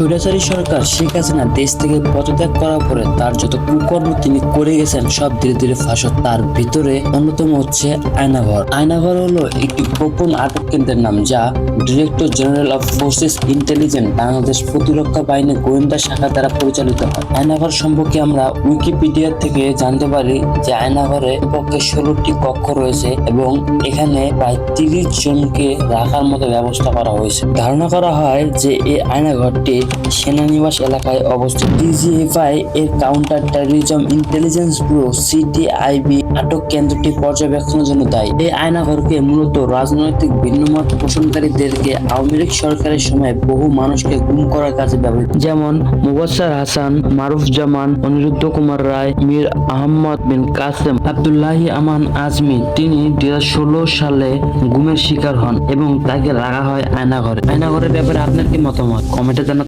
স্বৈরাচারী সরকার শেখ হাসিনা দেশ থেকে পদত্যাগ করার পরে তার যত কুকর্ম তিনি করে গেছেন, সব ধীরে ধীরে ফাঁস তার ভিতরে অন্যতম হচ্ছে আয়নাঘর। আয়নাঘর হলো একটি গোপন আটক কেন্দ্রের নাম যা director general of forces intelligence Bangladesh প্রতিরক্ষা বাহিনী গোয়েন্দা শাখা দ্বারা পরিচালিত হয়। আয়নাঘর সম্পর্কে আমরা উইকিপিডিয়া থেকে জানতে পারি যে আয়নাঘরে পক্ষে ষোলোটি কক্ষ রয়েছে এবং এখানে প্রায় তিরিশ জনকে রাখার মতো ব্যবস্থা করা হয়েছে। ধারণা করা হয় যে এই আয়নাঘরটি সেনানিবাস এলাকায় অবস্থিত। ডিজিএফআই এর counter terrorism intelligence bureau CTIB আটক কেন্দ্রটি পর্যবেক্ষণের জন্য দায়ী। এই আয়নাঘরকে মূলত রাজনৈতিক ভিন্নমত পোষণকারীদেরকে আওয়ামী লীগ সরকারের সময় বহু মানুষকে গুম করার কাজে ব্যবহৃত যেমন মুবাসার হাসান মারুফ জামান অনিরুদ্ধ কুমার রায়, মীর আহমদ বিন কাসেম, আব্দুল্লাহি আমান আজমি তিনি দুই হাজার ষোলো সালে গুমের শিকার হন এবং তাকে রাখা হয় আয়নাঘরে। আয়নাঘরের ব্যাপারে আপনার কি মতামত? কমেন্টে জানাতে